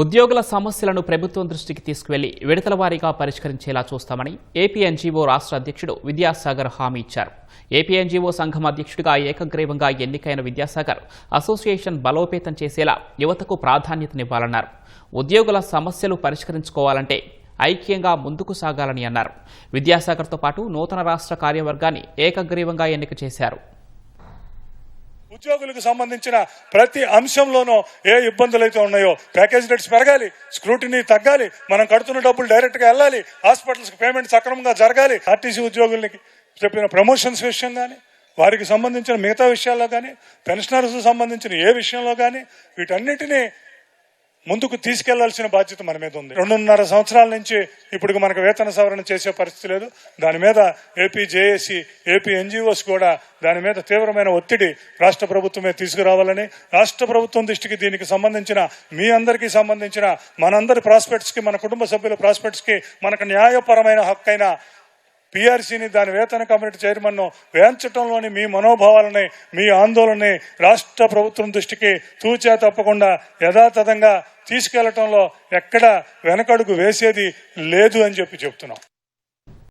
ఉద్యోగుల సమస్యలను ప్రభుత్వం దృష్టికి తీసుకువెళ్ళి విడతల వారీగా పరిష్కరించేలా చూస్తామని ఏపీఎన్జీఓ రాష్ట్ర అధ్యక్షుడు విద్యాసాగర్ హామీ ఇచ్చారు. ఏపీఎన్జీఓ సంఘం అధ్యక్షుడిగా ఏకగ్రీవంగా ఎన్నికైన విద్యాసాగర్ అసోసియేషన్ బలోపేతం చేసేలా యువతకు ప్రాధాన్యతనివ్వాలన్నారు. ఉద్యోగుల సమస్యలు పరిష్కరించుకోవాలంటే ఐక్యంగా ముందుకు సాగాలని అన్నారు. విద్యాసాగర్తో పాటు నూతన రాష్ట్ర కార్యవర్గాన్ని ఏకగ్రీవంగా ఎన్నిక చేశారు. ఉద్యోగులకు సంబంధించిన ప్రతి అంశంలోనూ ఏ ఇబ్బందులు అయితే ఉన్నాయో ప్యాకేజ్ రేట్స్ పెరగాలి స్క్రూటినీ తగ్గాలి మనం కడుతున్న డబ్బులు డైరెక్ట్గా వెళ్ళాలి హాస్పిటల్స్ పేమెంట్ సక్రమంగా జరగాలి ఆర్టీసీ ఉద్యోగులకి చెప్పిన ప్రమోషన్స్ విషయం కానీ వారికి సంబంధించిన మిగతా విషయాల్లో కానీ పెన్షనర్స్ సంబంధించిన ఏ విషయంలో కానీ వీటన్నిటినీ ముందుకు తీసుకెళ్ళాల్సిన బాధ్యత మన మీద ఉంది. రెండున్నర సంవత్సరాల నుంచి ఇప్పుడు మనకు వేతన సవరణ చేసే పరిస్థితి లేదు. దాని మీద ఏపీ జేఏసీ ఏపీ ఎన్జిఓస్ కూడా దాని మీద తీవ్రమైన ఒత్తిడి రాష్ట్ర ప్రభుత్వమే తీసుకురావాలని రాష్ట్ర ప్రభుత్వం దృష్టికి దీనికి సంబంధించిన మీ అందరికీ సంబంధించిన మనందరి ప్రాస్పెక్ట్స్కి మన కుటుంబ సభ్యుల ప్రాస్పెక్ట్స్కి మనకు న్యాయపరమైన హక్కైన పిఆర్సీని దాని వేతన కమిటీ చైర్మన్ వేయించడంలోని మీ మనోభావాలని మీ ఆందోళనని రాష్ట్ర ప్రభుత్వం దృష్టికి తూచా తప్పకుండా యథాతథంగా తీసుకెళ్ళటంలో ఎక్కడ వెనకడుగు వేసేది లేదు అని చెప్పి చెప్తున్నాం.